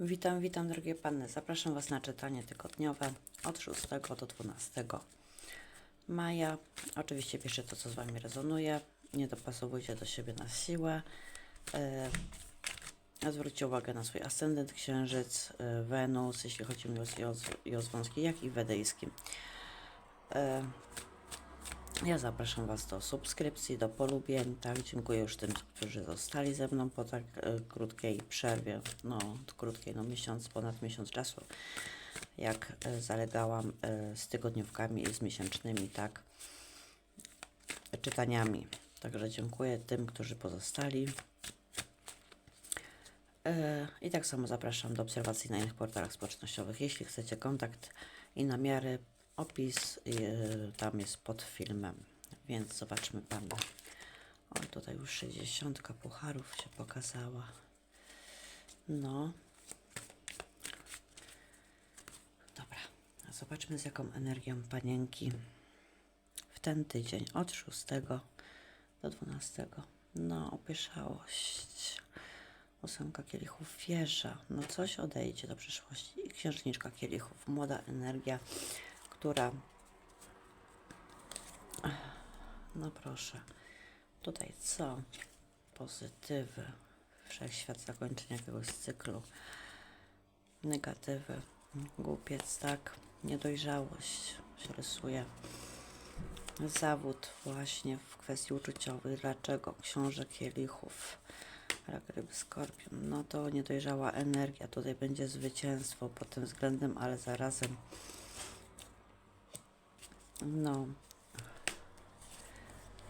Witam, witam drogie panny. Zapraszam Was na czytanie tygodniowe od 6 do 12 maja. Oczywiście piszcie to, co z Wami rezonuje. Nie dopasowujcie do siebie na siłę. E, zwróćcie uwagę na swój ascendent, księżyc, e, Wenus, jeśli chodzi mi o, i o związki, jak i wedyjskim. E, ja zapraszam Was do subskrypcji, do polubień. Tak, dziękuję już tym, którzy zostali ze mną po tak e, krótkiej przerwie. No, krótkiej, no miesiąc, ponad miesiąc czasu. Jak e, zalegałam e, z tygodniówkami i z miesięcznymi, tak, czytaniami. Także dziękuję tym, którzy pozostali. I tak samo zapraszam do obserwacji na innych portalach społecznościowych. Jeśli chcecie kontakt i namiary, opis e, tam jest pod filmem. Więc zobaczmy pandę. O, tutaj już 60 pucharów się pokazała. No. Dobra, zobaczmy z jaką energią panienki w ten tydzień od 6 do 12. No, opieszałość. Ósemka kielichów wieża. No coś odejdzie do przyszłości. I księżniczka kielichów. Młoda energia, która... No proszę. Tutaj co? Pozytywy. Wszechświat zakończenia jakiegoś cyklu. Negatywy. Głupiec, tak. Niedojrzałość się rysuje. Zawód właśnie w kwestii uczuciowej. Dlaczego? Książę kielichów. Rak, ryby, skorpion. No to niedojrzała energia. Tutaj będzie zwycięstwo pod tym względem, ale zarazem no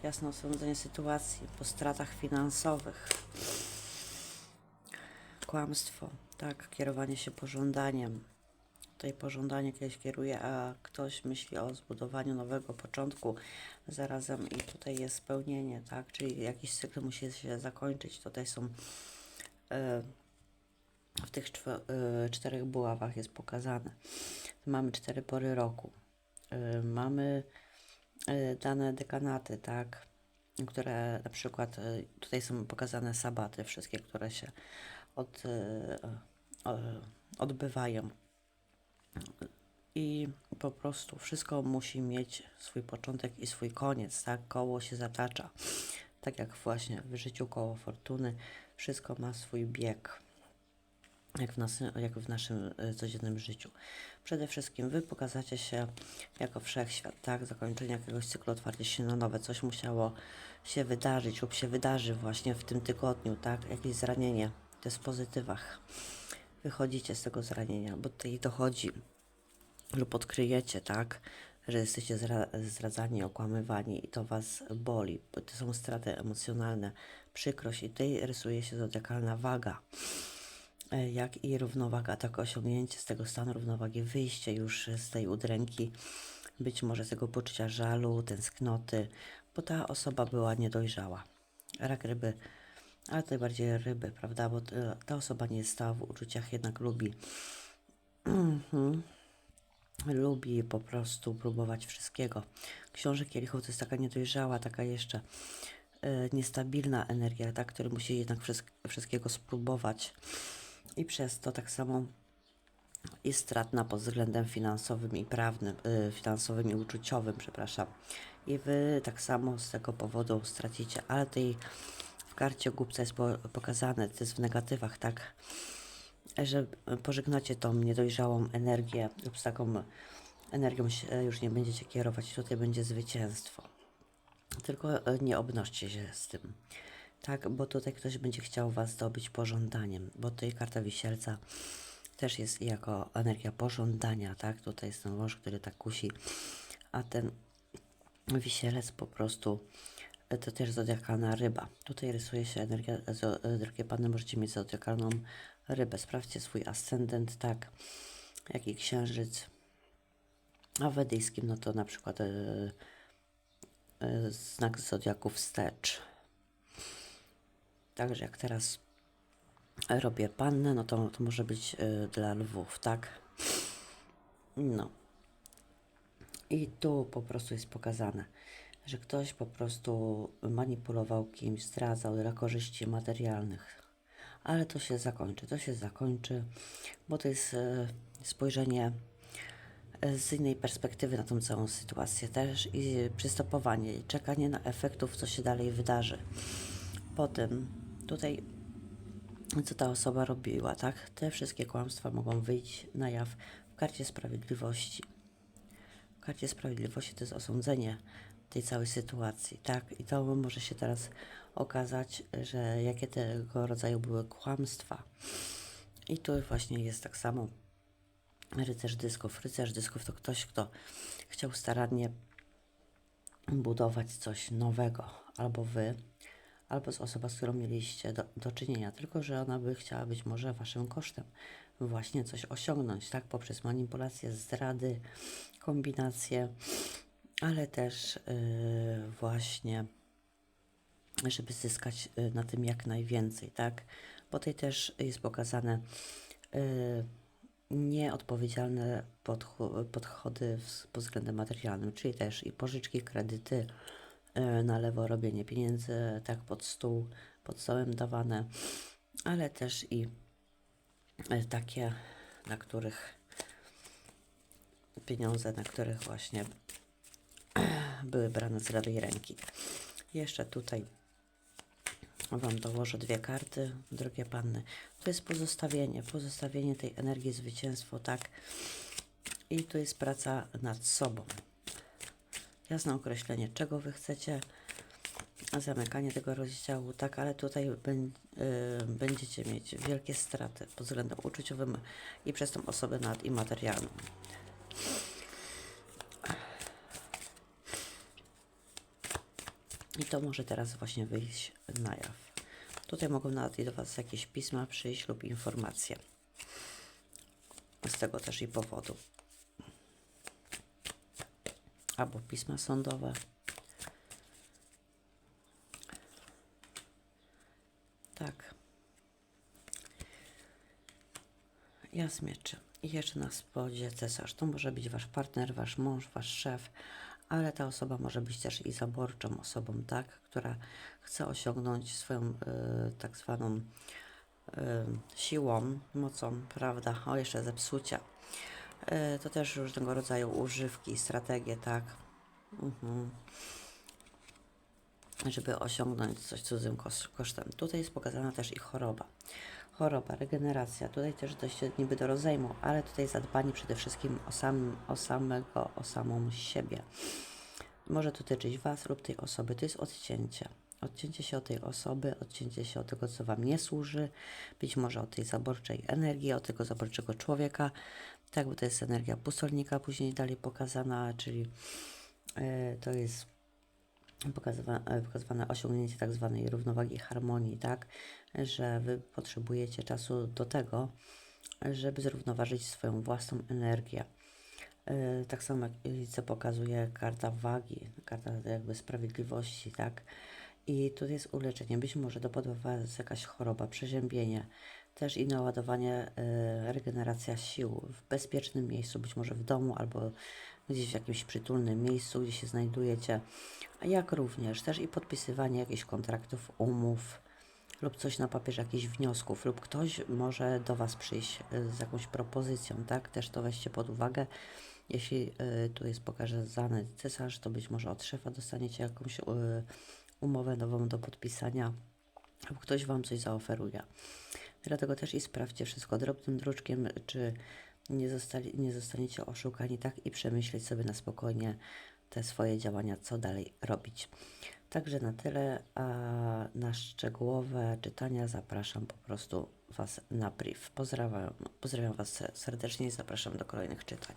jasne osądzenie sytuacji po stratach finansowych. Kłamstwo, tak, kierowanie się pożądaniem. Tutaj pożądanie kiedyś kieruje, a ktoś myśli o zbudowaniu nowego początku zarazem i tutaj jest spełnienie, tak, czyli jakiś cykl musi się zakończyć. Tutaj są e, w tych czwo- e, czterech buławach jest pokazane. Mamy cztery pory roku. E, mamy e, dane dekanaty, tak, które na przykład e, tutaj są pokazane sabaty, wszystkie, które się od, odbywają. I po prostu wszystko musi mieć swój początek i swój koniec, tak? Koło się zatacza. Tak jak właśnie w życiu koło fortuny, wszystko ma swój bieg jak w, nas, jak w naszym e, codziennym życiu. Przede wszystkim Wy pokazacie się jako wszechświat, tak? Zakończenie jakiegoś cyklu, otwarcie się na nowe. Coś musiało się wydarzyć lub się wydarzy właśnie w tym tygodniu, tak? Jakieś zranienie. To jest w pozytywach. Wychodzicie z tego zranienia, bo tutaj dochodzi lub odkryjecie, tak? Że jesteście zra- zdradzani, okłamywani i to Was boli, bo to są straty emocjonalne, przykrość i tutaj rysuje się zodiakalna waga jak i równowaga, tak osiągnięcie z tego stanu równowagi, wyjście już z tej udręki, być może z tego poczucia żalu, tęsknoty, bo ta osoba była niedojrzała. Rak ryby, ale tutaj bardziej ryby, prawda, bo ta- ta osoba nie stała w uczuciach, jednak lubi Mhm. lubi po prostu próbować wszystkiego. Książę kielichów to jest taka niedojrzała, taka jeszcze e, niestabilna energia, tak, który musi jednak wszystk- wszystkiego spróbować i przez to tak samo jest stratna pod względem finansowym i prawnym, y, finansowym i uczuciowym, przepraszam. I wy tak samo z tego powodu stracicie, ale tej w karcie głupca jest po, pokazane, to jest w negatywach, tak, że pożegnacie tą niedojrzałą energię lub z taką energią już nie będziecie kierować, tutaj będzie zwycięstwo. Tylko e, nie obnoście się z tym. Tak, bo tutaj ktoś będzie chciał Was zdobyć pożądaniem, bo tutaj karta wisielca też jest jako energia pożądania, tak? Tutaj jest ten wąż, który tak kusi, a ten wisielec po prostu to też zodiakalna ryba. Tutaj rysuje się energia, drogie panny, możecie mieć zodiakalną rybę. Sprawdźcie swój ascendent, tak, jak i księżyc. A w wedyjskim, no to na przykład e, e, znak zodiaku wstecz. Także jak teraz robię pannę, no to, to może być y, dla lwów, tak? No. I tu po prostu jest pokazane, że ktoś po prostu manipulował kimś, zdradzał dla korzyści materialnych. ale to się zakończy, to się zakończy, bo to jest e, spojrzenie e, z innej perspektywy na tą całą sytuację też i przystopowanie, i czekanie na efektów, co się dalej wydarzy. Potem tutaj, co ta osoba robiła, tak? Te wszystkie kłamstwa mogą wyjść na jaw w karcie sprawiedliwości. W karcie sprawiedliwości to jest osądzenie tej całej sytuacji, tak? I to może się teraz okazać, że jakie tego rodzaju były kłamstwa. I tu właśnie jest tak samo rycerz dysków. Rycerz dysków to ktoś, kto chciał starannie budować coś nowego, albo wy, albo z osoba, z którą mieliście do, do czynienia, tylko że ona by chciała być może waszym kosztem. Właśnie coś osiągnąć, tak, poprzez manipulacje, zdrady, kombinacje, ale też yy, właśnie, żeby zyskać yy, na tym jak najwięcej, tak, bo tutaj też jest pokazane yy, nieodpowiedzialne podcho- podchody względem materialnym, czyli też i pożyczki, kredyty, na lewo robienie pieniędzy, tak pod stół, pod stołem dawane, ale też i e, takie, na których pieniądze, na których właśnie były brane z lewej ręki. Jeszcze tutaj Wam dołożę dwie karty, drogie panny. To jest pozostawienie, pozostawienie tej energii, zwycięstwo, tak? I to jest praca nad sobą. Jasne określenie, czego Wy chcecie, zamykanie tego rozdziału, tak, ale tutaj y, będziecie mieć wielkie straty pod względem uczuciowym i przez tą osobę nad i materialną. I to może teraz właśnie wyjść na jaw. Tutaj mogą nawet i do Was jakieś pisma przyjść lub informacje. Z tego też i powodu. Albo pisma sądowe. Tak. Ja z jeszcze na spodzie cesarz. To może być wasz partner, wasz mąż, wasz szef, ale ta osoba może być też i zaborczą osobą, tak? Która chce osiągnąć swoją y, tak zwaną y, siłą, mocą, prawda? O, jeszcze zepsucia. Y, to też różnego rodzaju używki, strategie, tak? Mhm żeby osiągnąć coś cudzym kos- kosztem. Tutaj jest pokazana też i choroba. Choroba, regeneracja, tutaj też dojście niby do rozejmu, ale tutaj zadbanie przede wszystkim o, sam, o samego, o samą siebie. Może dotyczyć Was lub tej osoby, to jest odcięcie. Odcięcie się od tej osoby, odcięcie się od tego, co Wam nie służy, być może od tej zaborczej energii, od tego zaborczego człowieka, tak, bo to jest energia pustolnika, później dalej pokazana, czyli e, to jest pokazywa, e, pokazywane osiągnięcie tak zwanej równowagi harmonii, tak, że wy potrzebujecie czasu do tego, żeby zrównoważyć swoją własną energię. E, Tak samo jak co pokazuje karta wagi, karta jakby sprawiedliwości, tak. I tu jest uleczenie. Być może dopadła Was jakaś choroba, przeziębienie, też i naładowanie, e, regeneracja sił w bezpiecznym miejscu, być może w domu albo gdzieś w jakimś przytulnym miejscu, gdzie się znajdujecie, jak również też i podpisywanie jakichś kontraktów, umów lub coś na papierze, jakichś wniosków, lub ktoś może do Was przyjść e, z jakąś propozycją, tak? Też to weźcie pod uwagę. Jeśli y, tu jest pokazany cesarz, to być może od szefa dostaniecie jakąś y, umowę nową do podpisania lub ktoś Wam coś zaoferuje. Dlatego też i sprawdźcie wszystko drobnym druczkiem, czy nie, zostali, nie zostaniecie oszukani, tak? I przemyśleć sobie na spokojnie te swoje działania, co dalej robić. Także na tyle, a na szczegółowe czytania zapraszam po prostu Was na brief. Pozdrawiam, pozdrawiam Was serdecznie i zapraszam do kolejnych czytań.